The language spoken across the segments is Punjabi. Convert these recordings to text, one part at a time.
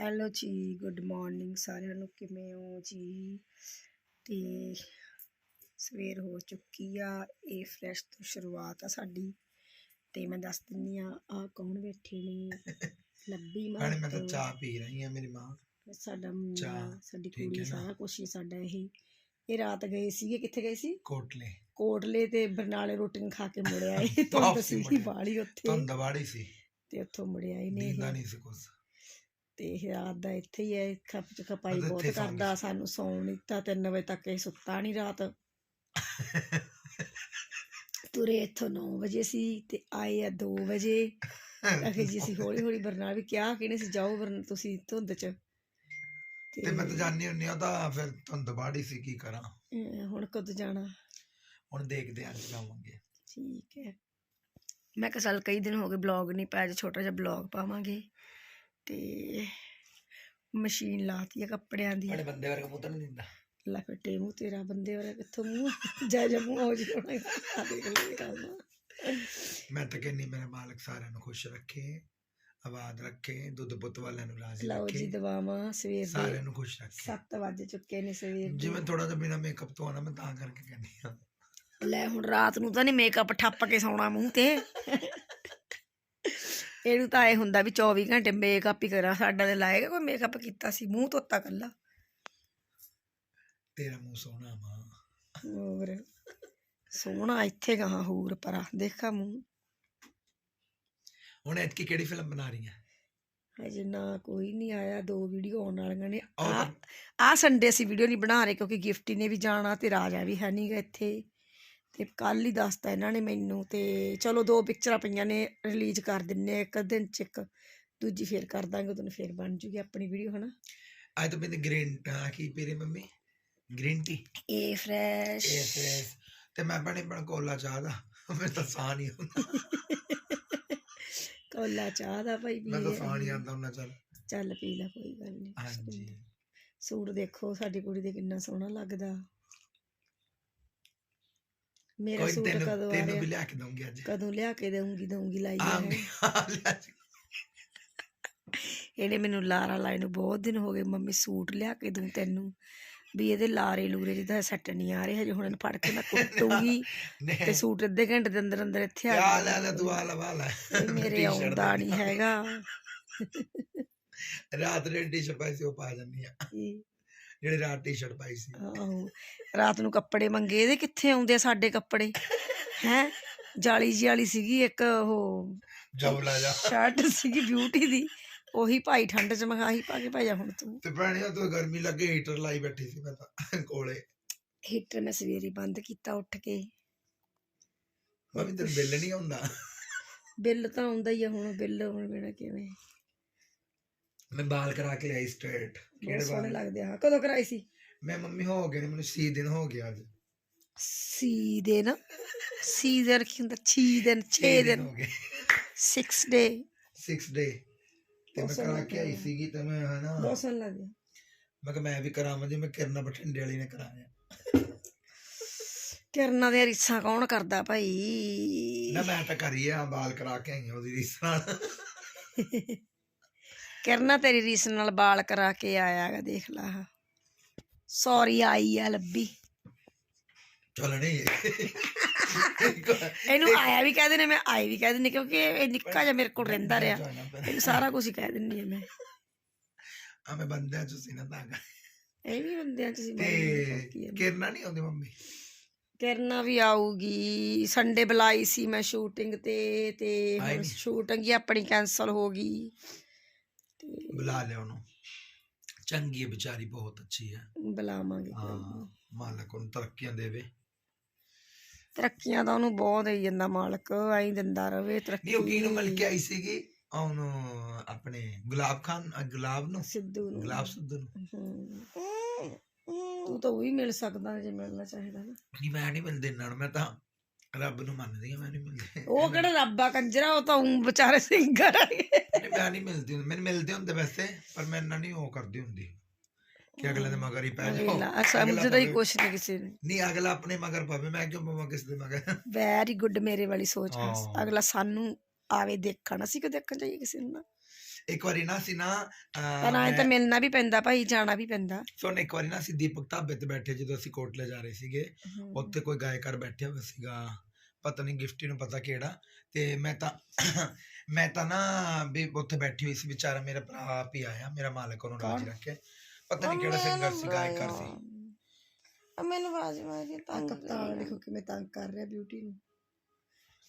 ਹੈਲੋ ਜੀ ਗੁੱਡ ਮਾਰਨਿੰਗ ਸਾਰਿਆਂ ਨੂੰ ਕਿਵੇਂ ਹੋ ਜੀ? ਤੇ ਸਵੇਰ ਹੋ ਚੁੱਕੀ ਆ ਇਹ ਫਰੈਸ਼ ਤੋਂ ਸ਼ੁਰੂਆਤ ਆ ਸਾਡੀ। ਤੇ ਮੈਂ ਦੱਸ ਦਿੰਨੀ ਆ ਆ ਕੌਣ ਬੈਠੇ ਨੇ? ਲੱਭੀ ਮਾਂ ਮੈਂ ਤਾਂ ਚਾਹ ਪੀ ਰਹੀ ਹਾਂ ਮੇਰੀ ਮਾਂ। ਸਾਡਾ ਮੁੰਡਾ ਸਾਡੀ ਕੁੜੀ? ਸਾਰਾ ਕੁਛ ਹੀ ਸਾਡਾ ਇਹ। ਇਹ ਰਾਤ ਗਏ ਸੀਗੇ ਕਿੱਥੇ ਗਏ ਸੀ? ਕੋਟਲੇ। ਕੋਟਲੇ ਤੇ ਬਰਨਾਲੇ ਰੋਟੀਆਂ ਖਾ ਕੇ ਮੁੜ ਆਏ ਧੁੰਦ ਵਾਪਸੀ ਸੀ ਮੁੜ ਆਏ। ਬਾਲੀ ਉੱਥੇ। ਧੁੰਦ ਵਾੜੀ ਸੀ। ਤੇ ਉੱਥੋਂ ਮੁੜ ਆਏ ਨੇ ਨੀਂਦਾ ਇਹ। ਨਹੀਂ ਸੀ ਕੁਛ। ਤੇ ਇਹ ਰਾਤ ਦਾ ਇੱਥੇ ਹੀ ਹੈ ਖੱਪ ਚ ਖਪਾਈ ਬਹੁਤ ਇੱਥੇ ਸੌਂ ਕਰਦਾ ਸਾਨੂੰ ਸੌਣ ਨਹੀਂ ਦਿੱਤਾ 3 ਵਜੇ ਤੱਕ ਇਹ ਸੁੱਤਾ ਨਹੀਂ ਰਾਤ। ਤੁਰੇ ਇੱਥੋਂ 9 ਵਜੇ ਸੀ ਤੇ ਆਏ ਆ 2 ਵਜੇ। ਅਖੇ ਜੀ ਅਸੀਂ ਹੌਲੀ ਹੌਲੀ ਬਰਨਾਲ ਵੀ ਕਿਹਾ ਕਿਹਨੇ ਸੀ ਜਾਓ ਬਰਨ ਤੁਸੀਂ ਧੁੰਦ ਚ। ਤੇ ਮੈਂ ਤਾਂ ਜਾਣੀ ਹੁੰਨੀ ਆ ਤਾਂ ਫਿਰ ਧੁੰਦ ਵਾੜੀ ਸੀ ਕੀ ਕਰਾਂ। ਅਹ ਹੁਣ ਕਦੋਂ ਜਾਣਾ? ਹੁਣ ਦੇਖਦੇ ਆਂ ਅੱਜ ਜਾਵਾਂਗੇ। ਠੀਕ ਹੈ। ਮੈਂ ਕਿਹਾ ਚੱਲ ਕਈ ਦਿਨ ਹੋ ਗਏ ਬਲੌਗ ਨਹੀਂ ਪਾਇਆ ਅੱਜ ਛੋਟਾ ਜਿਹਾ ਬਲੌਗ ਪਾਵਾਂਗੇ। ਤੇ ਮਸ਼ੀਨ ਲਾਤੀ ਆ ਕੱਪੜਿਆਂ ਦੀ। ਸਾਡੇ ਬੰਦੇ ਵਰਗਾ ਪੁੱਤ ਨਹੀਂ ਦਿੰਦਾ। ਲੈ ਫਟੇ ਮੂੰਹ ਤੇਰਾ ਬੰਦੇ ਵਾਲਾ ਕਿੱਥੋਂ ਮੂੰਹ? ਜਾ ਜਾ ਮੂੰਹ ਹੋ ਜੀ ਹੋਣਾ ਆ ਦੇਖ ਲੈ ਕੰਮ। ਮੈਂ ਤਾਂ ਕਹਿੰਨੀ ਮੇਰੇ ਮਾਲਕ ਸਾਰਿਆਂ ਨੂੰ ਖੁਸ਼ ਰੱਖੇ ਆਬਾਦ ਰੱਖੇ ਦੁੱਧ ਪੁੱਤ ਵਾਲਿਆਂ ਨੂੰ ਰਾਜ਼ੀ ਲਓ ਜੀ ਰੱਖੇ ਦਵਾਵਾਂ ਸਵੇਰ ਸਾਰਿਆਂ ਦੇ ਨੂੰ ਖੁਸ਼ ਰੱਖੇ। 7 ਵੱਜ ਚੁੱਕੇ ਨੇ ਸਵੇਰ ਦੇ। ਜਿਵੇਂ ਥੋੜਾ ਜਿਹਾ ਬਿਨਾ ਮੇਕਅਪ ਤੋਂ ਆਣਾ ਮੈਂ ਤਾਂ ਕਰਕੇ ਕਹਿੰਦੀ ਆ ਲੈ ਹੁਣ ਰਾਤ ਨੂੰ ਤਾਂ ਨਹੀਂ ਮੇਕਅਪ ਠੱਪ ਕੇ ਸੌਣਾ ਮੂੰਹ ਤੇ। ਇਹਨੂੰ ਤਾਂ ਇਹ ਹੁੰਦਾ ਵੀ 24 ਘੰਟੇ ਮੇਕਅਪ ਹੀ ਕਰਾਂ ਸਾਡਾ ਤੇ ਲਾਏਗਾ ਕੋਈ ਮੇਕਅਪ ਕੀਤਾ ਸੀ ਮੂੰਹ ਧੋਤਾ ਕੱਲਾ ਤੇਰਾ ਮੂੰਹ ਸੋਹਣਾ ਮਾਂ ਹੋਰ ਸੋਹਣਾ ਇੱਥੇ ਗਾਹਾਂ ਹੂਰ ਪਰਾ ਦੇਖਾ ਮੂੰਹ। ਹੁਣ ਐਤਕੀ ਕਿਹੜੀ ਫਿਲਮ ਬਣਾ ਰਹੀ ਹੈ ਹਜੇ ਨਾ ਕੋਈ ਨਹੀਂ ਆਇਆ ਦੋ ਵੀਡੀਓ ਆਉਣ ਵਾਲੀਆਂ ਨੇ। ਆ ਸੰਡੇ ਅਸੀਂ ਵੀਡੀਓ ਨਹੀਂ ਬਣਾ ਰਹੇ ਕਿਉਂਕਿ ਗਿਫਟੀ ਨੇ ਵੀ ਜਾਣਾ ਤੇ ਰਾਜਾ ਵੀ ਹੈ ਨਹੀਂਗਾ ਇੱਥੇ। ਤੇ ਕੱਲ ਹੀ ਦੱਸਤਾ ਇਹਨਾਂ ਨੇ ਮੈਨੂੰ ਤੇ ਚਲੋ ਦੋ ਪਿਕਚਰਾਂ ਪਈਆਂ ਨੇ ਰਿਲੀਜ਼ ਕਰ ਦਿੰਨੇ ਆ ਇੱਕ ਦਿਨ ਚ ਇੱਕ ਦੂਜੀ ਫੇਰ ਕਰ ਦਾਂਗੇ ਉਦੋਂ ਫੇਰ ਬਣ ਜੂਗੀ ਆਪਣੀ ਵੀਡੀਓ ਹਨਾ? ਅੱਜ ਤਾਂ ਮੈंने ਗ੍ਰੀਨ ਕੀ ਪੀ ਰਹੀ ਮੰਮੀ? ਗ੍ਰੀਨ ਟੀ ਇਹ ਫਰੈਸ਼ ਯੈਸ ਯੈਸ ਤੇ ਮੈਂ ਬਣੇ ਬਣ ਕੋਲਾ ਚਾਹ ਦਾ ਮੈਂ ਤਾਂ ਸਾਹ ਨਹੀਂ ਹੁੰਦਾ ਕੋਲਾ ਚਾਹ ਦਾ ਭਾਈ ਪੀ ਮੈਂ ਤਾਂ। ਸਾਹ ਨਹੀਂ ਆਉਂਦਾ ਉਹਨਾਂ ਚੱਲ। ਚੱਲ ਪੀ ਲੈ ਕੋਈ ਗੱਲ ਨਹੀਂ ਹਾਂਜੀ। ਸੂਟ ਦੇਖੋ ਸਾਡੀ ਕੁੜੀ ਦੇ ਕਿੰਨਾ ਸੋਹਣਾ ਲੱਗਦਾ। ਮੇਰਾ ਸੂਟ ਕਦੋਂ ਆ ਤੈਨੂੰ ਵੀ ਲਿਆ ਕੇ ਦਊਂਗੀ ਅੱਜ। ਕਦੋਂ ਲਿਆ ਕੇ ਦਊਂਗੀ ਦਊਂਗੀ ਲਾਈ ਹੈ। ਇਹਨੇ ਮੈਨੂੰ ਲਾਰਾ ਲਾਏ ਨੂੰ ਬਹੁਤ ਦਿਨ ਹੋ ਗਏ ਮੰਮੀ ਸੂਟ ਲਿਆ ਕੇ ਦੂੰ ਤੈਨੂੰ। ਵੀ ਇਹਦੇ ਲਾਰੇ ਲੂਰੇ ਜਿਹਦਾ ਸੈੱਟ ਨਹੀਂ ਆ ਰਹੇ ਹਜੇ ਹੁਣ ਇਹਨੂੰ ਫੜ ਕੇ ਮੈਂ ਕੁੱਟੂਗੀ ਤੇ ਸੂਟ ਅੱਧੇ ਘੰਟੇ ਦੇ ਅੰਦਰ ਅੰਦਰ ਇੱਥੇ ਆ ਆ ਲੈ। ਲੈ ਤੂੰ ਆ ਲਵਾ ਲੈ। ਮੇਰੇ ਆਉਂਦਾ ਨਹੀਂ ਹੈਗਾ। ਰਾਤ ਦੇ ਟੀ-ਸ਼ਰਟ ਪਾਈ ਸੀ ਉਹ ਪਾ ਜਾਂਦੀ ਆ। ਜਿਹੜੇ ਰਾਤ ਟੀ-ਸ਼ਰਟ ਪਾਈ ਸੀ। ਆਹੋ ਰਾਤ ਨੂੰ ਕੱਪੜੇ ਮੰਗੇ ਇਹਦੇ ਕਿੱਥੇ ਆਉਂਦੇ ਆ ਸਾਡੇ ਕੱਪੜੇ? ਹੈ? ਜਾਲੀ ਜੀ ਵਾਲੀ ਸੀਗੀ ਇੱਕ ਉਹ ਜਬਲਾ ਜਾ ਸ਼ਰਟ ਸੀਗੀ ਬਿਊਟੀ ਦੀ ਉਹੀ ਭਾਈ ਠੰਡ ਚ ਮੈਂ ਕਿਹਾ ਆਹੀ ਪਾ ਕੇ ਭਾਜਾ ਹੁਣ ਤੂੰ। ਤੇ ਭੈਣਿਆ ਤੂੰ ਗਰਮੀ ਲੱਗੇ ਹੀਟਰ ਲਾਈ ਬੈਠੀ ਸੀ ਮੈਂ ਤਾਂ ਕੋਲੇ। ਹੀਟਰ ਮੈਂ ਸਵੇਰੇ ਬੰਦ ਕੀਤਾ ਉੱਠ ਕੇ। ਮੈਂ ਵੀ ਤੈਨੂੰ ਬਿੱਲ ਨਹੀਂ ਆਉਂਦਾ। ਬਿੱਲ ਤਾਂ ਆਉਂਦਾ ਹੀ ਆ ਹੁਣ ਬਿੱਲ ਹੁਣ ਬਿਨਾ ਕਿਵੇਂ? ਮੈਂ ਬਾਲ ਕਰਾ ਕੇ ਆਈ ਸਟ੍ਰੇਟ ਕਿਹੜੇ ਸੋਹਣੇ ਬਾਲ? ਲੱਗਦੇ ਆ। ਕਦੋਂ ਕਰਾਈ ਸੀ? ਮੈਂ ਮੰਮੀ ਹੋ ਗਏ ਨੇ ਮੈਨੂੰ 6 ਦਿਨ ਹੋ ਗਿਆ ਅੱਜ। ਸੀ ਦਿਨ? ਸੀ ਦਿਨ ਕੀ ਹੁੰਦਾ? 6 ਦਿਨ 6 ਛੇ ਦਿਨ ਹੋ ਗਏ। 6 ਡੇ 6 ਡੇ ਤੇ ਮੈਂ ਕਰਾ ਕੇ ਆਈ ਲੱਗਿਆ। ਸੀਗੀ ਤੇ ਮੈਂ ਹਨਾ। ਬਹੁਤ ਸੋਹਣਾ ਲੱਗਦਾ ਮੈਂ ਕਿਹਾ ਮੈਂ ਵੀ ਕਰਾਵਾਂ ਜੀ ਮੈਂ ਕਿਰਨਾ ਬਠਿੰਡੇ ਵਾਲੀ ਨੇ ਕਰਾਇਆ ਕਿਰਨਾਂ ਦੀਆਂ ਰੀਸਾਂ ਕੌਣ ਕਰਦਾ ਭਾਈ? ਨਾ ਮੈਂ ਤਾਂ ਕਰੀ ਆ ਬਾਲ ਕਰਾ ਕੇ ਆਈ ਉਹਦੀ ਰੀਸ। ਕਿਰਨਾ ਤੇਰੀ ਰੀਸ ਨਾਲ ਬਾਲ ਕਰਾ ਕੇ ਆਇਆਗਾ ਦੇਖ ਲਾ ਸੌਰੀ ਆਈ ਆ ਲੱਭੀ ਚੱਲ ਨਹੀਂ। ਇਹਨੂੰ ਆਇਆ ਵੀ ਕਹਿ ਦਿੰਦੇ ਮੈਂ ਆਈ ਵੀ ਕਹਿ ਦਿੰਦੀ ਕਿਉਂਕਿ ਇਹ ਨਿੱਕਾ ਜਿਹਾ ਮੇਰੇ ਕੋਲ ਰਹਿੰਦਾ ਰਿਹਾ। ਇਹਨੂੰ ਸਾਰਾ ਕੁਝ ਹੀ ਕਹਿ ਦਿੰਦੀ ਮੈਂ। ਆ ਮੈਂ ਬੰਦਿਆਂ ਚ ਸੀ ਨਾ ਤਾਂ ਇਹ ਵੀ ਬੰਦਿਆਂ ਚ ਸੀ ਤੇ। ਕਿਰਨਾ ਨਹੀਂ ਆਉਂਦੀ ਮੰਮੀ? ਕਿਰਨਾ ਵੀ ਆਊਗੀ। ਸੰਡੇ ਬੁਲਾਈ ਸੀ ਮੈਂ ਸ਼ੂਟਿੰਗ ਤੇ ਤੇ। ਸ਼ੂਟਿੰਗ ਹੀ ਆਪਣੀ ਕੈਨਸਲ ਹੋ ਗਈ। ਬੁਲਾ ਲਿਆ ਉਹਨੂੰ। ਚੰਗੀ ਹੈ ਵਿਚਾਰੀ ਬਹੁਤ ਅੱਛੀ ਹੈ। ਬੁਲਾਵਾਂਗੇ। ਹਾਂ। ਮਾਲਕ ਉਹਨੂੰ ਤਰੱਕੀਆਂ ਦੇਵੇ। ਤਰੱਕੀਆਂ ਤਾਂ ਉਹਨੂੰ ਬਹੁਤ ਦੇਈ ਜਾਂਦਾ ਮਾਲਕ ਐਂ ਦਿੰਦਾ ਰਵੇ ਤਰੱਕੀ। ਉਹ ਕਿਹਨੂੰ ਮਿਲ ਕੇ ਆਈ ਸੀਗੀ? ਉਹਨੂੰ ਆਪਣੇ ਗੁਲਾਬ ਖਾਨ ਅ, ਗੁਲਾਬ ਨੂੰ? ਸਿੱਧੂ ਨੂੰ। ਗੁਲਾਬ ਸਿੱਧੂ ਨੂੰ। ਹਮ। ਤੂੰ ਤਾਂ ਉਹ ਮਿਲ ਸਕਦਾ ਜੇ ਮਿਲਣਾ ਚਾਹੀਦਾ ਨਾ। ਨਹੀਂ ਮੈਂ ਨਹੀਂ ਮਿਲਦੇ ਇਹਨਾਂ ਨੂੰ ਮੈਂ ਤਾਂ ਰੱਬ ਨੂੰ ਮੰਨਦੀ ਹਾਂ ਮੈਂ ਨਹੀਂ ਮਿਲਦੇ। ਉਹ ਕਿਹੜਾ ਰੱਬਾ ਕੰਜਰਾ ਉਹ ਤਾਂ ਉਂ ਵਿਚਾਰੇ ਸਿੰਗਰ ਆ। ਨਹੀਂ ਮੈਂ ਨਹੀਂ ਮਿਲਦੀ ਹੁੰਦੀ ਮੈਨੂੰ ਮਿਲਦੇ ਹੁੰਦੇ ਵੈਸੇ ਪਰ ਮੈਂ ਇੰਨਾ ਨਹੀਂ ਉਹ ਕਰਦੀ ਹੁੰਦੀ। ਕਿ ਅਗਲੇ ਦੇ ਮਗਰ ਹੀ ਪੈ ਜਾਓ। ਅਗਲਾ ਸਮਝਦਾ ਹੀ। ਕੁਛ ਨਹੀਂ ਕਿਸੇ ਨੇ। ਨਹੀਂ ਅਗਲਾ ਆਪਣੇ ਮਗਰ ਪਵੇ ਮੈਂ ਕਿਉਂ ਪਵਾਂ ਕਿਸ ਦੇ ਮਗਰ? ਵੈਰੀ ਗੁੱਡ ਮੇਰੇ ਵਾਲੀ ਸੋਚ ਹੈ। ਹਾਂ। ਅਗਲਾ ਸਾਨੂੰ ਆਵੇ ਦੇਖਣ ਅਸੀਂ ਕਿਉਂ ਦੇਖਣ ਚਾਹੀਏ ਕਿਸੇ ਨੂੰ ਨਾ? ਇੱਕ ਵਾਰੀ ਨਾ ਸੀ ਨਾ ਅਹ, ਪਰ ਐਂ ਤਾਂ ਮੈਂ- ਮਿਲਣਾ ਵੀ ਪੈਂਦਾ ਭਾਈ ਜਾਣਾ ਵੀ ਪੈਂਦਾ। ਸੁਣ ਇੱਕ ਵਾਰੀ ਨਾ ਅਸੀਂ ਦੀਪਕ ਢਾਬੇ ਤੇ ਬੈਠੇ ਜਦੋਂ ਅਸੀਂ ਕੋਟਲੇ ਜਾ ਰਹੇ ਸੀਗੇ ਉੱਥੇ ਕੋਈ ਗਾਇਕਾਰ ਬੈਠਿਆ ਹੋਇਆ ਸੀਗਾ। ਪਤਾ ਨਹੀਂ ਗਿਫਟੀ ਨੂੰ ਪਤਾ ਕਿਹੜਾ। ਤੇ ਮੈਂ ਤਾਂ ਮੈਂ ਤਾਂ ਨਾ ਵੀ ਉੱਥੇ ਬੈਠੀ ਹੋਈ ਸੀ ਵਿਚਾਰਾ ਮੇਰਾ ਭਰਾ ਆਪ ਹੀ ਆਇਆ ਮੇਰਾ ਮਾਲਕ ਉਹਨੂੰ ਰਾਜੀ? ਰੱਖੇ ਪਤਾ ਨਹੀਂ ਕਿਹੜਾ ਸਿੰਗਰ ਸੀ ਗਾਇਕਾਰ ਸੀ। ਮੈਨੂੰ ਬਾਜ ਮਾਰੀ ਤਾਂ ਕਪਤਾਨ ਦੇਖੋ ਕਿਵੇਂ ਤੰਗ ਕਰ ਰਿਹਾ ਬਿਊਟੀ ਨੂੰ।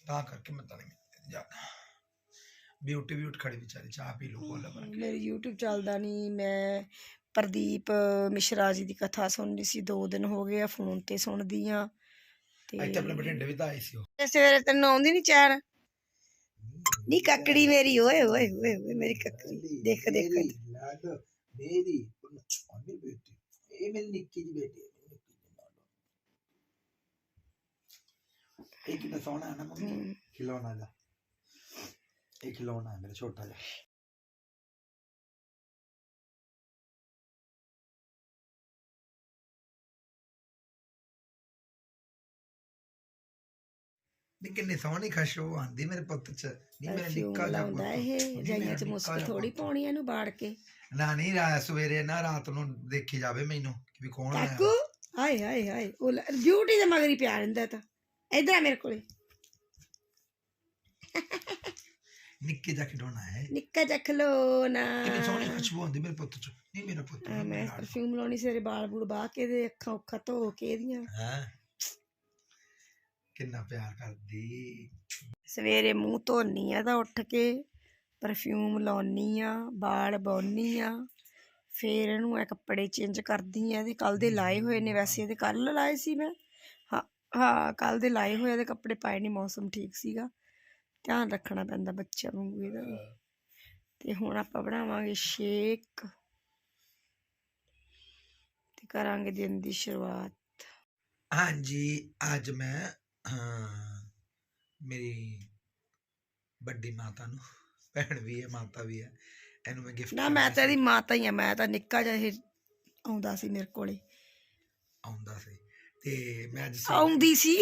ਤਾਂ ਕਰਕੇ ਮੈਂ ਤਾਂ ਨਹੀਂ ਜਾਣਾ ਬਿਊਟੀ ਬਿਊਟ ਖੜੀ ਵਿਚਾਰੀ ਚਾਹ ਪੀ ਲਓ ਬੋਲ ਬਰ ਮੇਰੀ YouTube ਚੱਲਦਾ ਨਹੀਂ ਮੈਂ ਪ੍ਰਦੀਪ ਮਿਸ਼ਰਾ ਜੀ ਦੀ ਕਥਾ ਸੁਣਨੀ ਸੀ 2 ਦਿਨ ਹੋ ਗਏ ਆ ਫੋਨ ਤੇ ਸੁਣਦੀ ਆ। ਇੱਥੇ ਆਪਣੇ ਬਠਿੰਡੇ ਵੀ ਤਾਂ ਆਏ ਸੀ ਉਹ। ਤੇ ਸਵੇਰੇ ਤੈਨੂੰ ਆਉਂਦੀ ਨਹੀਂ ਚੈਨ? ਨੀ ਕੱਕੜੀ ਮੇਰੀ ਓਏ ਓਏ ਓਏ ਓਏ ਮੇਰੀ ਕੱਕੜੀ। ਦੇਖ ਦੇਖ। ਮੇਰੀ ਮੇਰੀ ਬੇਟੀ ਇਹ ਮੇਰੀ ਨਿੱਕੀ ਜੀ ਬੇਟੀ ਇਹ ਕਿੰਨਾ ਸੋਹਣਾ ਹੈ ਨਾ ਮੰਮੀ। ਖਿਲੌਣਾ ਦਾ ਇਹ ਖਿਲੌਣਾ ਹੈ ਮੇਰਾ ਛੋਟਾ ਜਿਹਾ। ਨੀ ਕਿੰਨੀ ਸੋਹਣੀ ਖੁਸ਼ਬੂ ਆਂਦੀ ਮੇਰੇ ਪੁੱਤ ਚ। ਨਹੀਂ ਮੇਰਾ ਨਿੱਕਾ ਜਿਹਾ ਲਾਉਂਦਾ ਪੁੱਤ। ਇਹ ਜਾਈਆਂ ਚ ਮੁਸਕ ਥੋੜੀ। ਪਾਉਣੀ ਇਹਨੂੰ ਬਾੜ ਕੇ। ਨਾ ਨਹੀਂ ਰਾ ਸਵੇਰੇ ਨਾ ਰਾਤ ਨੂੰ ਦੇਖੀ ਜਾਵੇ ਮੈਨੂੰ ਕਿ ਵੀ ਕੌਣ ਕਾਕੂ ਆਇਆ ਹਾਏ ਹਾਏ ਹਾਏ ਉਹ ਬਿਊਟੀ ਦੇ ਮਗਰ ਹੀ ਪਿਆ ਰਹਿੰਦਾ ਤਾਂ। ਇਧਰ ਆ ਮੇਰੇ ਕੋਲੇ। ਨਿੱਕੇ ਜਿਹਾ ਖਿਡੌਣਾ ਹੈ। ਨਿੱਕਾ ਜਿਹਾ ਖਲੋਣਾ ਕਿੰਨੀ ਸੋਹਣੀ ਖੁਸ਼ਬੂ ਆਉਂਦੀ ਮੇਰੇ ਪੁੱਤ ਚ। ਨਹੀਂ ਮੇਰਾ ਪੁੱਤ ਮੈਂ ਪਰਫਿਊਮ ਲਾਉਣੀ ਸਵੇਰੇ ਬਾਲ ਬੂਲ ਬਾਹ ਕੇ ਇਹਦੇ ਅੱਖਾਂ ਉੱਖਾਂ ਧੋ ਕੇ ਇਹਦੀਆਂ। ਹੈ? ਕਿੰਨਾ ਪਿਆਰ ਕਰਦੀ। ਸਵੇਰੇ ਮੂੰਹ ਧੋਨੀ ਆ ਤਾਂ ਉੱਠ ਕੇ ਪਰਫਿਊਮ ਲਾਉਣੀ ਆ ਬਾਲ ਬਾਉਣੀ ਆ ਫੇਰ ਇਹਨੂੰ ਇਹ ਕੱਪੜੇ ਚੇਂਜ ਕਰਦੀ ਆ ਇਹਦੇ ਕੱਲ ਦੇ ਲਾਏ ਹੋਏ ਨੇ ਵੈਸੇ ਇਹਦੇ ਕੱਲ ਲਾਏ ਸੀ ਮੈਂ। ਹਾਂ ਹਾਂ ਕੱਲ ਦੇ ਲਾਏ ਹੋਏ ਇਹਦੇ ਕੱਪੜੇ ਪਾਏ ਨਹੀਂ ਮੌਸਮ ਠੀਕ ਸੀਗਾ। ਧਿਆਨ ਰੱਖਣਾ ਪੈਂਦਾ ਬੱਚਿਆਂ ਨੂੰ ਇਹਦਾ। ਤੇ ਹੁਣ ਆਪਾਂ ਬਣਾਵਾਂਗੇ ਸ਼ੇਕ ਤੇ ਕਰਾਂਗੇ ਦਿਨ ਦੀ ਸ਼ੁਰੂਆਤ। ਹਾਂਜੀ ਅੱਜ ਮੈਂ ਮੇਰੀ ਵੱਡੀ ਮਾਤਾ ਨੂੰ ਭੈਣ ਵੀ ਹੈ ਮਾਤਾ ਵੀ ਹੈ ਇਹਨੂੰ ਮੈਂ ਗਿਫਟ ਨਾ ਮੈਂ ਤਾਂ ਇਹਦੀ ਮਾਤਾ ਹੀ ਆ ਮੈਂ ਤਾਂ ਨਿੱਕਾ ਜਿਹਾ ਇਹ ਆਉਂਦਾ ਸੀ ਮੇਰੇ ਕੋਲੇ। ਆਉਂਦਾ ਸੀ ਤੇ ਮੈਂ ਅੱਜ ਆਉਂਦੀ ਸੀ।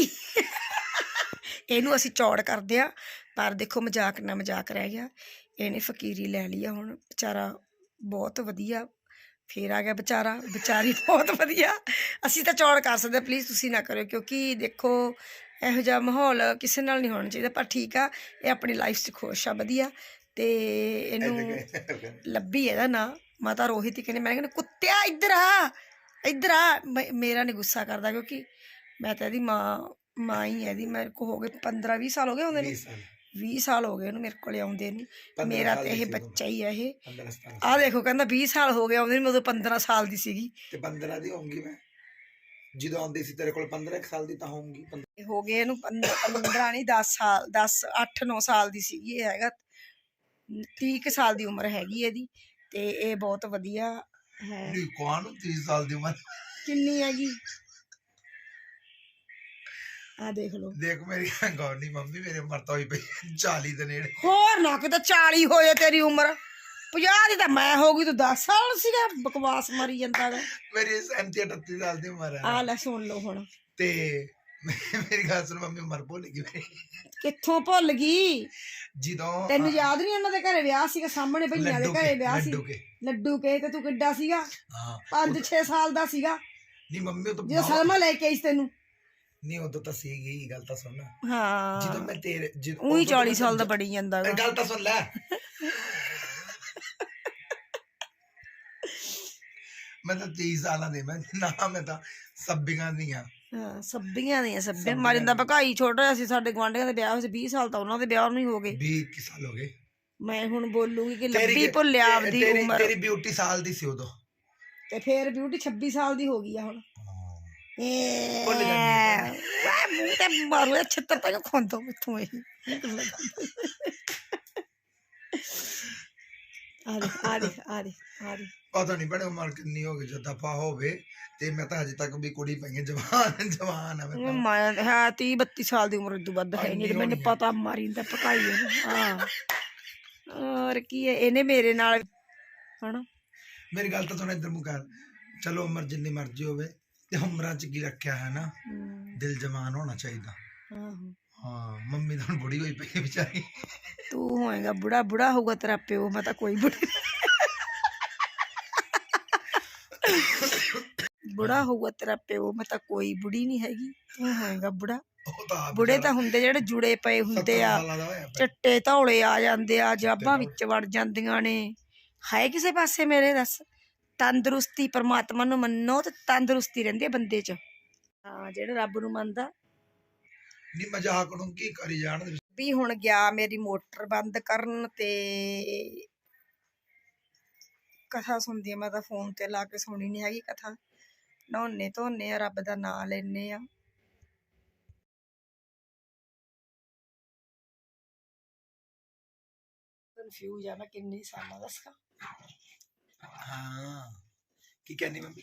ਇਹਨੂੰ ਅਸੀਂ ਚੌੜ ਕਰਦੇ ਆ ਪਰ ਦੇਖੋ ਮਜ਼ਾਕ ਨਾ ਮਜ਼ਾਕ ਰਹਿ ਗਿਆ। ਇਹਨੇ ਫਕੀਰੀ ਲੈ ਲਈ ਆ ਹੁਣ ਵਿਚਾਰਾ ਬਹੁਤ ਵਧੀਆ ਫੇਰ ਆ ਗਿਆ ਵਿਚਾਰਾ ਵਿਚਾਰੀ ਬਹੁਤ ਵਧੀਆ। ਅਸੀਂ ਤਾਂ ਚੌੜ ਕਰ ਸਕਦੇ ਪਲੀਜ਼ ਤੁਸੀਂ ਨਾ ਕਰਿਓ ਕਿਉਂਕਿ ਦੇਖੋ ਇਹੋ ਜਿਹਾ ਮਾਹੌਲ ਕਿਸੇ ਨਾਲ ਨਹੀਂ ਹੋਣਾ ਚਾਹੀਦਾ ਪਰ ਠੀਕ ਆ ਇਹ ਆਪਣੀ ਲਾਈਫ 'ਚ ਖੁਸ਼ ਆ ਵਧੀਆ। ਤੇ ਇਹਨੂੰ ਲੱਭੀ ਇਹਦਾ ਨਾਂ ਮਾਤਾ ਰੋਹਿਤ ਹੀ ਕਹਿੰਦੇ ਮੈਂ ਕਹਿੰਦਾ ਕੁੱਤਿਆ ਇੱਧਰ ਆ ਇੱਧਰ ਆ। ਮੇਰਾ ਨਹੀਂ ਗੁੱਸਾ ਕਰਦਾ ਕਿਉਂਕਿ ਮੈਂ ਤਾਂ ਇਹਦੀ ਮਾਂ ਮਾਂ ਹੀ ਹੈ ਇਹਦੀ ਮੇਰੇ ਕੋ ਹੋ ਗਏ 15 20 ਸਾਲ ਹੋ ਗਏ ਆਉਂਦੇ ਨੇ। 20 ਸਾਲ। 20 ਸਾਲ ਹੋ ਗਏ ਇਹਨੂੰ ਮੇਰੇ ਕੋਲੇ ਆਉਂਦੇ ਨੂੰ। 15 ਮੇਰਾ ਤੇ ਦੀ ਇਹ। ਬੱਚਾ ਹੀ ਹੈ ਇਹ। 15 17 ਆਹ ਦੇਖੋ ਕਹਿੰਦਾ 20 ਸਾਲ ਹੋ ਗਏ ਆਉਂਦੇ ਨੂੰ ਮੈਂ ਉਦੋਂ 15 ਸਾਲ ਦੀ ਸੀਗੀ। ਤੇ 15 ਦੀ ਹੋਊਂਗੀ ਮੈਂ। ਜਦੋਂ ਆਉਂਦੀ ਸੀ ਤੇਰੇ ਕੋਲ 15 ਕੁ ਸਾਲ ਦੀ ਤਾਂ ਹੋਊਂਗੀ। 15 ਇਹ ਹੋ ਗਏ ਇਹਨੂੰ 15 ਨਹੀਂ 10 ਸਾਲ 10 8 9 ਸਾਲ ਦੀ ਸੀਗੀ ਇਹ ਹੈਗਾ। 30 ਕੁ ਸਾਲ ਦੀ ਉਮਰ ਹੈਗੀ ਇਹਦੀ ਤੇ ਇਹ ਬਹੁਤ ਵਧੀਆ ਹੈ। ਨਹੀਂ ਕੌਣ 30 ਸਾਲ ਦੀ ਉਮਰ? ਕਿੰਨੀ ਹੈਗੀ ਆ ਦੇਖ ਲਓ। ਦੇਖ ਮੇਰੀ ਗੌਰਨੀ ਮੰਮੀ ਮੇਰੇ ਉਮਰ ਤਾਂ ਹੋਈ ਪਈ 40 ਦੇ ਨੇੜੇ। ਹੋਰ ਨਾ ਕਿਤੇ 40 ਹੋਏ ਤੇਰੀ ਉਮਰ। 50 ਦੀ ਤਾਂ ਮੈਂ ਹੋ ਗਈ ਤੂੰ 10 ਸਾਲ ਸੀਗਾ ਬਕਵਾਸ ਮਾਰੀ ਜਾਂਦਾ ਗਾ ਮੇਰੀ 37 38 ਸਾਲ ਦੀ ਉਮਰ ਆ ਲੈ ਸੁਣ ਲਓ ਹੁਣ। ਤੇ ਮੇਰੀ ਗੱਲ ਸੁਣ ਮੰਮੀ ਉਮਰ ਭੁੱਲ ਗਈ ਮੇਰੀ। ਕਿੱਥੋਂ ਭੁੱਲ ਗਈ? ਜਦੋਂ ਤੈਨੂੰ ਯਾਦ ਨਹੀਂ ਉਹਨਾਂ ਦੇ ਘਰੇ ਵਿਆਹ ਸੀਗਾ? ਸਾਹਮਣੇ ਭਈਆਂ ਦੇ ਘਰੇ ਵਿਆਹ ਸੀ। ਲੱਡੂ ਕੇ। ਤੇ ਤੂੰ ਕਿੱਡਾ ਸੀਗਾ? ਹਾਂ। 5-6 ਸਾਲ ਦਾ ਸੀਗਾ। ਨਹੀਂ ਮੰਮੀ ਉਹ ਤਾਂ ਜਦੋਂ ਸਲਮਾ ਲੈ ਕੇ ਆਈ ਤੈਨੂੰ? ਨਹੀਂ ਉਦੋਂ ਤਾਂ ਸੀਗੀ ਗੱਲ ਤਾਂ ਸੁਣ। ਜਦੋਂ ਹਾਂ ਮੈਂ ਤੇਰੇ ਜਦੋਂ ਉਹੀ ਉਦੋਂ ਤਾਂ 40 ਮੈਂ- ਸਾਲ ਦਾ ਬਣੀ ਜਾਂਦਾ। ਗੱਲ ਤਾਂ ਸੁਣ ਲੈ। ਮੈਂ ਤਾਂ 30 ਸਾਲਾਂ ਦੇ ਮੈਂ ਨਾ ਮੈਂ ਤਾਂ ਸੱਬੀਆਂ ਦੀਆਂ। ਹਾਂ ਸੱਬੀਆਂ ਦੀਆਂ ਸੱਬੀਆਂ ਮਾਰਿੰਦਾ ਦਾ ਭਕਾਈ ਛੋਟਾ ਜਿਹਾ ਸੀ ਸਾਡੇ ਗਵਾਂਢੀਆਂ ਦੇ ਵਿਆਹ ਹੋਏ ਸੀ 20 ਸਾਲ ਤਾਂ ਉਹਨਾਂ ਦੇ ਵਿਆਹ ਨੂੰ ਹੀ ਹੋ ਗਏ। 20 ਕਿ ਸਾਲ ਹੋ ਗਏ। ਮੈਂ ਹੁਣ ਬੋਲੂਗੀ ਕਿ ਲੱਭੀ ਕਿ- ਭੁੱਲਿਆ ਆਪਦੀ ਤੇਰੀ ਉਮਰ। ਤੇਰੀ ਬਿਊਟੀ ਸਾਲ ਦੀ ਸੀ ਉਦੋਂ। ਤੇ ਫੇਰ ਬਿਊਟੀ 26 ਸਾਲ ਦੀ ਹੋ ਗਈ ਆ ਹੁਣ। ਭੁੱਲ ਜਾਂਦੀ ਵਾਹ ਮੂੰਹ ਤੇ ਮਾਰੂ ਇਹ ਛਿੱਤਰ ਤਾਂ ਖੁੰਦੋ ਮਿੱਥੋਂ ਇਹ। ਆ ਦੇ ਆ ਦੇ ਆ ਦੇ ਆ ਦੇ ਪਤਾ ਨਹੀਂ ਬੜੇ ਉਮਰ ਕਿੰਨੀ ਹੋ ਗਈ ਜਦ ਦਫਾ ਹੋਵੇ ਤੇ ਮੈਂ ਤਾਂ ਹਜੇ ਤੱਕ ਵੀ ਕੁੜੀ ਪਈ ਹਾਂ ਜਵਾਨ ਜਵਾਨ ਆ ਮੈਂ ਤਾਂ। ਮੈਂ ਹੈ 30 32 ਸਾਲ ਦੀ ਉਮਰ ਤੋਂ ਵੱਧ ਹੈ ਨਹੀਂ ਤੇ ਮੈਨੂੰ ਹੋਣੀ। ਪਤਾ ਮਾਰੀ ਦਾ ਪਕਾਈ ਇਹਨੂੰ ਹਾਂ। ਔਰ ਕੀ ਹੈ ਇਹਨੇ ਮੇਰੇ ਨਾਲ ਹਨਾ? ਮੇਰੀ ਗੱਲ ਤਾਂ ਸੁਣ ਇੱਧਰ ਮੂੰਹ ਕਰ ਚਲੋ ਉਮਰ ਜਿੰਨੀ ਮਰਜ਼ੀ ਹੋਵੇ ਤੇ ਉਮਰਾਂ ਚ ਕੀ ਰੱਖਿਆ ਹੈ ਨਾ? ਦਿਲ ਜਵਾਨ ਹੋਣਾ ਚਾਹੀਦਾ। ਆਹੋ ਹਾਂ। ਮੰਮੀ ਤਾਂ ਹੁਣ ਬੁੜੀ ਹੋਈ ਪਈ ਹੈ ਵਿਚਾਰੀ। ਤੂੰ ਹੋਏਗਾ ਬੁੜਾ ਬੁੜਾ ਹੋਊਗਾ ਤੇਰਾ ਪਿਓ ਮੈਂ ਤਾਂ ਕੋਈ ਬੁੜੀ ਬੁੜਾ ਹੋਊਗਾ ਤੇਰਾ ਪਿਓ ਮੈਂ ਤਾਂ ਕੋਈ ਬੁੜੀ ਨਹੀਂ ਹੈਗੀ। ਤੂੰ ਹੋਏਗਾ ਬੁੜਾ। ਬੁੜੇ ਤਾਂ ਹੁੰਦੇ ਜਿਹੜੇ ਜੁੜੇ ਪਏ ਹੁੰਦੇ ਆ। ਚੱਟੇ ਧੌਲੇ ਆ ਜਾਂਦੇ ਆ ਜਾਬਾਂ ਵਿੱਚ ਵੜ ਜਾਂਦੀਆਂ ਨੇ। ਹੈ ਕਿਸੇ ਪਾਸੇ ਮੇਰੇ ਦੱਸ? ਤੰਦਰੁਸਤੀ ਪਰਮਾਤਮਾ ਨੂੰ ਮੰਨੋ ਤੇ ਤੰਦਰੁਸਤੀ ਰਹਿੰਦੀ ਹੈ ਬੰਦੇ 'ਚ। ਹਾਂ ਜਿਹੜਾ ਰੱਬ ਨੂੰ ਮੰਨਦਾ। ਨਹੀਂ ਮਜ਼ਾਕ ਨੂੰ ਕੀ ਕਰੀ ਜਾਣ ਵੀ ਹੁਣ ਗਿਆ ਮੇਰੀ ਮੋਟਰ ਬੰਦ ਕਰਨ ਤੇ ਕਥਾ ਸੁਣਦੀ ਮੈਂ ਤਾਂ ਫੋਨ ਤੇ ਲਾ ਕੇ ਸੁਣੀ ਨਹੀਂ ਹੈਗੀ ਕਥਾ। ਨਹਾਉਣੇ ਧੋਨੇ ਆ ਰੱਬ ਦਾ ਨਾਮ ਲੈਨੇ ਆ। ਕਨਫਿਊਜ਼ ਆ ਮੈਂ ਕਿੰਨੇ ਸਾਲਾਂ ਦਾ ਸੀ ਹਾਂ ਕੀ ਕਹਿੰਦੀ ਮੰਮੀ?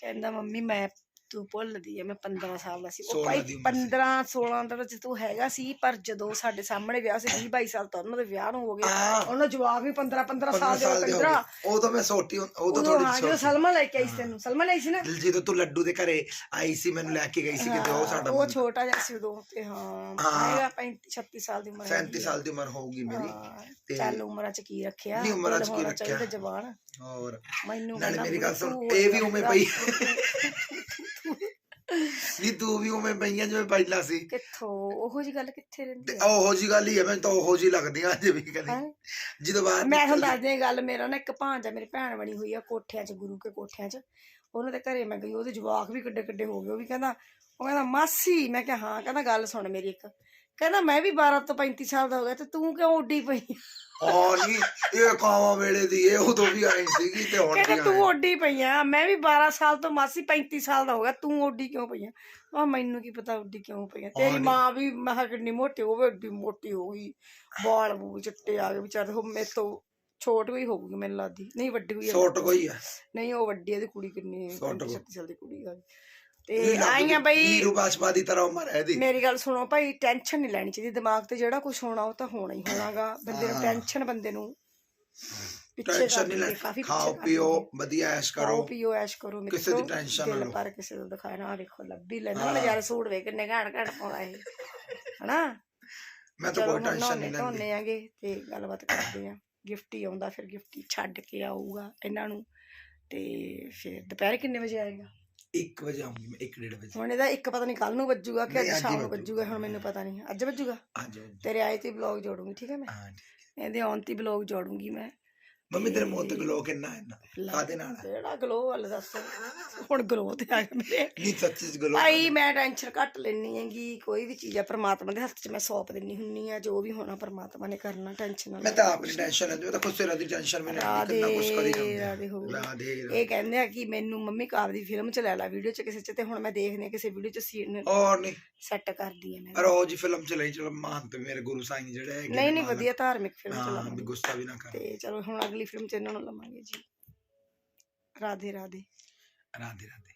ਕਹਿੰਦਾ ਮੰਮੀ ਮੈਂ ਤੂੰ ਭੁੱਲਦੀ ਆ ਮੈਂ 15 ਸਾਲ ਦਾ ਸੀ। ਉਹ 16 ਭਾਈ ਦੀ ਉਮਰ ਸੀ। 15 16 ਦਾ ਤਾਂ ਤੂੰ ਹੈਗਾ ਸੀ ਪਰ ਜਦੋਂ ਸਾਡੇ ਸਾਹਮਣੇ ਵਿਆਹ ਸੀ 20 22 ਸਾਲ ਤੋਂ ਉਹਨਾਂ ਦੇ ਵਿਆਹ ਨੂੰ ਹੋ ਗਏ ਹਾਂ। ਉਹਨਾਂ ਜਵਾਬ ਵੀ 15 15 15 ਸਾਲ ਦੇ ਸਾਲ ਦੇ ਹੋ 15 ਗਏ। ਉਦੋਂ ਮੈਂ ਛੋਟੀ ਉਦੋਂ ਉਦੋਂ ਥੋੜੀ ਹਾਂ ਛੋਟੀ ਸਲਮਾ ਲੈ ਕੇ ਆਈ ਸੀ ਤੈਨੂੰ। ਸਲਮਾ ਲਈ ਸੀ ਨਾ? ਜਦੋਂ ਤੂੰ ਲੱਡੂ ਦੇ ਘਰੇ ਆਈ ਸੀ ਮੈਨੂੰ ਲੈ ਕੇ ਗਈ ਸੀ ਕਿਤੇ ਉਹ ਸਾਡਾ ਉਹ। ਛੋਟਾ ਜਿਹਾ ਸੀ ਉਦੋਂ ਤੇ ਹਾਂ ਹਾਂ। ਹੈਗਾ 35 36 ਸਾਲ ਦੀ ਉਮਰ 37 ਸਾਲ ਦੀ ਉਮਰ ਹੋਊਗੀ ਮੇਰੀ। ਹਾਂ, ਤੇ- ਚੱਲ ਉਮਰਾਂ ਚ ਕੀ ਰੱਖਿਆ? ਨਹੀਂ, ਉਮਰਾਂ ਚ ਕੀ ਰੱਖਿਆ। ਜਵਾਨ। ਹੋਰ। ਮੈਨੂੰ ਨਾਲੇ ਮੇਰੀ ਗੱਲ ਤੂੰ ਸੁਣ ਹੋ ਇਹ ਵੀ ਉਵੇਂ। ਪਈ। ਨਹੀਂ ਤੂੰ ਵੀ ਉਵੇਂ ਪਈਆਂ ਜਿਵੇਂ ਪਹਿਲਾਂ ਸੀ। ਕਿੱਥੋਂ? ਉਹੋ ਜੀ ਗੱਲ ਕਿੱਥੇ ਰਹਿੰਦੀ ਤੇ ਆ? ਉਹੋ ਜੀ ਗੱਲ ਹੀ ਹੈ ਮੈਨੂੰ ਤਾਂ ਉਹੋ ਜੀ ਲੱਗਦੀ ਆ ਅੱਜ ਵੀ ਕਦੀ। ਹੈਂ? ਜਦੋਂ ਬਾਅਦ ਮੈਂ ਤੁਹਾਨੂੰ ਦੱਸਦੀ ਹਾਂ ਗੱਲ ਮੇਰਾ ਨਾ ਇੱਕ ਭਾਂਜਾ ਮੇਰੀ ਭੈਣ ਬਣੀ ਹੋਈ ਆ ਕੋਠਿਆਂ 'ਚ ਗੁਰੂ ਕੇ ਕੋਠਿਆਂ 'ਚ। ਉਹਨਾਂ ਦੇ ਘਰੇ ਮੈਂ ਗਈ ਉਹਦੇ ਜਵਾਕ ਵੀ ਕਿੱਡੇ ਕਿੱਡੇ ਹੋ ਗਏ ਉਹ ਵੀ ਕਹਿੰਦਾ ਉਹ ਕਹਿੰਦਾ ਮਾਸੀ ਮੈਂ ਕਿਹਾ ਹਾਂ ਕਹਿੰਦਾ ਗੱਲ ਸੁਣ ਮੇਰੀ ਇੱਕ। ਕਹਿੰਦਾ ਮੈਂ ਵੀ 12 ਤੋਂ 35 ਸਾਲ ਦਾ ਹੋ ਗਿਆ ਤੇ ਤੂੰ ਕਿਉਂ ਉੱਡੀ ਪਈ? ਹਾਂ ਨਹੀਂ ਇਹ ਕਾਵਾ ਵੇਲੇ ਦੀ ਇਹ ਉਦੋਂ ਵੀ ਆਈ ਸੀਗੀ ਤੇ ਹੁਣ ਵੀ ਕਹਿੰਦਾ ਤੂੰ ਉੱਡੀ ਪਈ ਆ ਮੈਂ ਵੀ 12 ਸਾਲ ਤੋਂ ਮਾਸੀ 35 ਸਾਲ ਦਾ ਹੋ ਗਿਆ ਤੂੰ ਉੱਡੀ ਕਿਉਂ ਪਈ ਆ? ਆ ਮੈਨੂੰ ਕੀ ਪਤਾ ਉੱਡੀ ਕਿਉਂ ਪਈ ਆ ਤੇਰੀ। ਮਾਂ ਵੀ ਮੈਂ ਕਿਹਾ ਕਿੰਨੀ ਮੋਟੀ ਹੋਵੇ ਏਡੀ ਮੋਟੀ ਹੋ ਗਈ ਵਾਲ ਬੂ ਚਿੱਟੇ ਆ ਗਏ ਵਿਚਾਰੇ ਉਹ ਮੇਰੇ ਤੋਂ ਛੋਟ ਵੀ ਹੋਊਗੀ ਮੈਨੂੰ ਲੱਗਦੀ ਨਹੀਂ ਵੱਡੀ ਹੋਈ ਆ ਛੋਟ ਕੋਈ ਆ? ਨਹੀਂ ਉਹ ਵੱਡੀ ਆ, ਇਹਦੀ ਕੁੜੀ ਕਿੰਨੀ ਛੋਟ ਕੋ। 36 ਸਾਲ ਦੀ ਕੁੜੀ ਆ। ਤੇ ਆਈਆਂ ਬਈ ਨੀਰੂ ਬਾਜਪਾ ਦੀ ਤਰ੍ਹਾਂ ਉਮਰ ਹੈ ਦੀ ਮੇਰੀ ਗੱਲ ਸੁਣੋ ਭਾਈ ਟੈਨਸ਼ਨ ਨਹੀਂ ਲੈਣੀ ਚਾਹੀਦੀ ਦਿਮਾਗ ਤੇ ਜਿਹੜਾ ਕੁਝ ਹੋਣਾ ਉਹ ਤਾਂ ਹੋਣਾ ਹੀ ਹੋਣਾਗਾ। ਬੰਦੇ ਨੂੰ। ਟੈਨਸ਼ਨ ਬੰਦੇ ਨੂੰ ਟੈਨਸ਼ਨ ਨਹੀਂ ਦਿੰਦੀ ਲੈ ਹੈ, ਕਾਫੀ ਖਾਓ ਪੀਓ। ਵਧੀਆ ਐਸ਼ ਖਾਓ ਕਰੋ ਪੀਓ ਐਸ਼ ਕਰੋ ਮਿੱਤਰੋ ਕਿਸੇ ਦੀ tension ਨਾ ਲਓ। ਪਰ ਕਿਸੇ ਦਾ ਦਿਖਾਣਾ ਵੇਖੋ ਲੱਭੀ ਲੈਣਾ। ਨਜ਼ਾਰੇ ਸੂਟ ਵੇ ਕਿੰਨੇ ਘਾਣ ਘਾਣ ਪਾਉਂਦਾ ਇਹ। ਹਨਾ? ਮੈਂ ਤਾਂ ਕੋਈ ਟੈਨਸ਼ਨ ਨਹੀਂ ਲੈਂਦੀ। ਧੋਨੇ ਆਗੇ ਤੇ ਗੱਲਬਾਤ ਕਰਦੇ ਆ। ਗਿਫਟ ਹੀ ਆਉਂਦਾ ਫਿਰ ਗਿਫਟ ਹੀ ਛੱਡ ਕੇ ਆਊਗਾ ਇਹਨਾਂ ਨੂੰ। ਤੇ ਫਿਰ ਦੁਪਹਿਰ ਕਿੰਨੇ ਵਜੇ ਆਏਗਾ? 1 ਵਜੇ ਆਉਂਗੀ ਮੈਂ 1:30 ਵਜੇ। ਹੁਣ ਇਹਦਾ ਇੱਕ ਪਤਾ ਨਹੀਂ ਕੱਲ ਨੂੰ ਵੱਜੂਗਾ ਕਿ ਅੱਜ ਨਹੀਂ, ਅੱਜ ਹੀ ਸ਼ਾਮ ਨੂੰ ਵੱਜੂਗਾ। ਵੱਜੂਗਾ ਹੁਣ ਮੈਨੂੰ ਪਤਾ ਨਹੀਂ ਅੱਜ ਵੱਜੂਗਾ? ਹਾਂਜੀ ਹਾਂਜੀ। ਤੇਰੇ ਆਏ ਤੇ ਬਲੌਗ ਜੋੜੂੰਗੀ ਠੀਕ ਹੈ ਮੈਂ? ਹਾਂ ਇਹਦੇ ਆਉਣ ਤੇ ਬਲੌਗ ਜੋੜੂੰਗੀ ਮੈਂ। ਮੰਮੀ ਤੇਰੇ ਮੂੰਹ ਤੇ ਗਲੋ ਕਿੰਨਾ ਹੈ ਨਾ? ਕਾਦੇ ਨਾਲ? ਕਿਹੜਾ ਗਲੋ ਵਾਲਾ ਦੱਸ। ਹੁਣ ਗਲੋ ਤੇ ਆ ਗਿਆ ਮੇਰੇ ਨਹੀਂ ਸੱਚੀ ਚ ਗਲੋ ਭਾਈ ਮੈਂ ਟੈਨਸ਼ਨ ਘੱਟ ਲੈਣੀ ਹੈਗੀ ਕੋਈ ਵੀ ਚੀਜ਼ ਆ ਪ੍ਰਮਾਤਮਾ ਦੇ ਹੱਥ 'ਚ ਮੈਂ ਸੌਂਪ ਦਿੰਨੀ ਹੁੰਨੀ ਆ ਜੋ ਵੀ ਹੋਣਾ ਪ੍ਰਮਾਤਮਾ ਨੇ ਕਰਨਾ ਟੈਨਸ਼ਨ ਨਾ ਮੈਂ ਤਾਂ ਆਪਣੀ ਟੈਨਸ਼ਨ ਲੈਂਦੀ ਤਾਂ ਖੁਦ ਦੀ ਟੈਨਸ਼ਨ ਰਾਧੇ ਕਿੰਨਾ ਕੁਛ ਕਰੀ ਜਾਂਦੇ ਇਹ ਕਹਿੰਦੇ ਆ ਕਿ ਮੈਨੂੰ ਮੰਮੀ ਕਾਬ ਦੀ ਫਿਲਮ ਚ ਲੈ ਲਾ ਵੀਡੀਓ ਚ ਕਿਸੇ ਚ ਤੇ ਹੁਣ ਮੈਂ ਦੇਖਦੀ ਹਾਂ ਕਿਸੇ ਵੀਡੀਓ ਚ ਸੀਨ ਔਰ ਨਹੀਂ ਸੈੱਟ ਕਰਦੀ ਆ ਮੈਂ। ਰੋਜ਼ ਫਿਲਮ ਚ ਲਈ ਚਲੋ ਮਾਨ ਤੇ ਮੇਰੇ ਗੁਰੂ ਸਾਈਂ ਜਿਹੜੇ ਨਹੀਂ ਨਹੀਂ ਮਾਨ। ਵਧੀਆ ਧਾਰਮਿਕ ਫਿਲਮ ਚ ਹਾਂ ਵੀ ਲਾਵਾਂਗੇ ਗੁੱਸਾ ਵੀ ਨਾ ਕਰ। ਤੇ ਚਲੋ ਹੁਣ ਅਗਲੀ ਫਿਲਮ ਚ ਇਹਨਾਂ ਨੂੰ ਲਵਾਂਗੇ ਜੀ। ਰਾਧੇ ਰਾਧੇ ਰਾਧੇ ਰਾਧੇ